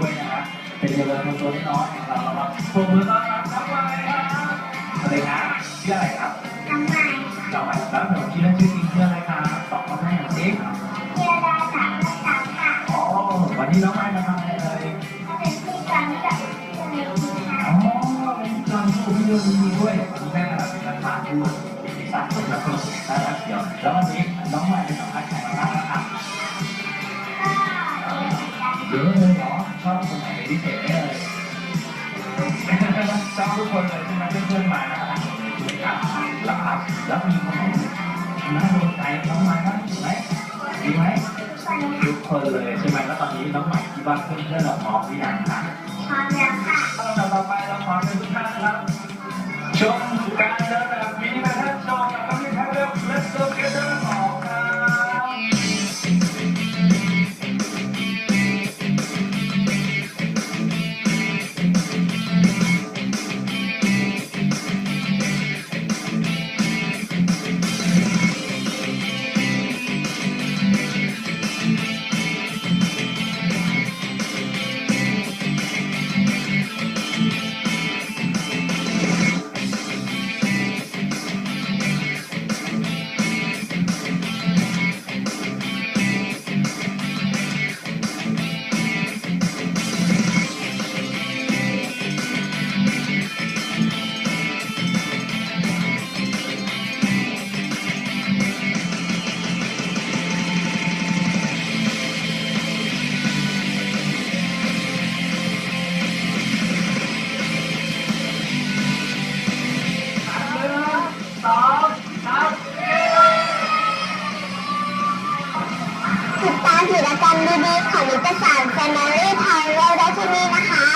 ตัวน้อยๆของเราเราปรบมือต้อนรับน้องใหม่ครับสวัสดีครับชื่ออะไรครับน้องใหม่น้องใหม่แล้วหนูชื่อเล่นชื่อจริงชื่ออะไรครับตอบมาให้หน่อยสิเทียดาสามภาษาค่ะอ๋อวันนี้น้องใหม่มาทำอะไรเอ่ยถ้าเป็นที่ฟังกับเรียนที่ค่ะอ๋อเป็นจอมผู้พิมพ์ด้วยวันนี้แม่เป็นนักข่าวด้วยมีสามคนแล้วก็น่ารักเดียวแล้ววันนี้น้องใหม่เป็นสัมภาษณ์ใครมาบ้างนะครับก็เรียนกันเยอะเลยเหรอ ชอบคนไหนเป็นพิเศษไหมเอ่ยชอบทุกคนเลยใช่ไหมเพื่อนๆมาน่ารักหมดเลยใช่ไหมครับแล้วครับแล้วมีคนไหนน่าโดนใจน้องใหม่บ้างไหมมีไหมทุกคนเลยใช่ไหมแล้วตอนนี้น้องใหม่คิดว่านเพื่อนๆเราพร้อมหรือยังครับพร้อมแล้วค่ะลำดับต่อไปเราขอเชิญทุกท่านนะครับชมการเดิน กิจกรรดีๆของนิตยสาร Family Time เราได้ที่นี่นะคะ